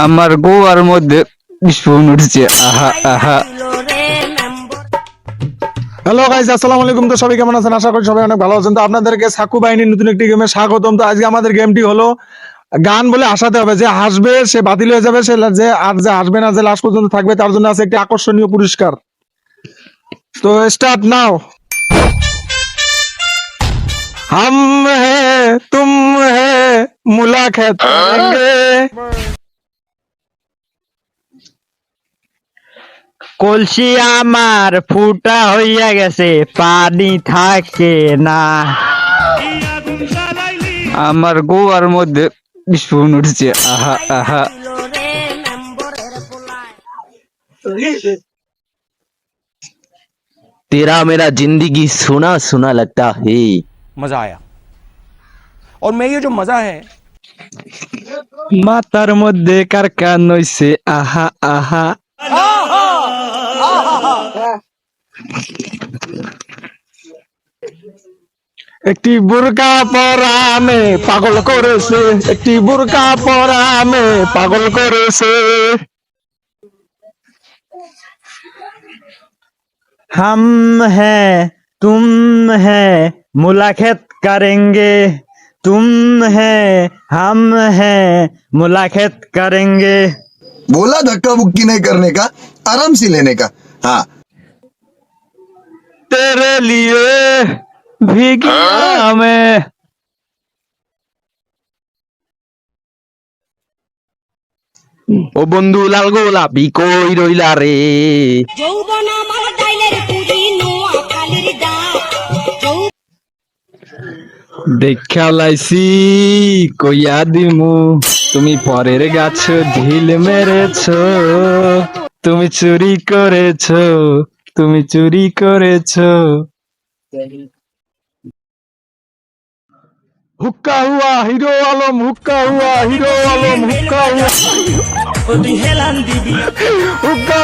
আমার গোয়ার মধ্যে বিস্ফোরণ উঠেছে আহা আহা। হ্যালো গাইজ আসসালামু আলাইকুম। তো সবাই কেমন আছেন? আশা করি সবাই অনেক ভালো আছেন। তো আপনাদেরকে সাকু বাহিনীর নতুন একটি গেমে স্বাগতম। তো আজকে আমাদের গেমটি হলো গান বলে আসাতে হবে। যে হাসবে, সে বাতিল হয়ে যাবে, সে যে আর যে হাসবে না, যে লাস্ট পর্যন্ত থাকবে, তার জন্য আছে একটি আকর্ষণীয় পুরস্কার। তো স্টার্ট নাও হাম হে, তুম হে মুলাকাত কলসি আমার ফুটা হইয়া গেছে পানি থাকে না আমার গোয়ার মধ্যে বিস্ফোরণ উঠছে আহা আহা तेरा मेरा जिंदगी सुना सुना लगता है मजा आया और मैं ये जो मजा है মাতার মধ্যে কারকান হইছে। আহা আহা। একটি বুরকা পরামে পাগল করেছে। একটি বুরকা পরামে পাগল করেছে। হাম হ্যাঁ তুম হ্যাঁ মুলাখেত কারেঙ্গে। तुम हैं हम हैं मुलाकात करेंगे बोला धक्का मुक्की नहीं करने का आराम से लेने का हाँ तेरे लिए भीगिया मैं ও বন্ধু লাল গোলাপি কই রইলা রে যৌবন আমার দেখা লাইছি কইয়া দিমু তুমি পরের গাছ ঢিল মেরেছ তুমি চুরি করেছ তুমি চুরি করেছ হুক্কা হুয়া হিরো আলম হুক্কা হুয়া হিরো আলম হুক্কা হুয়া হুক্কা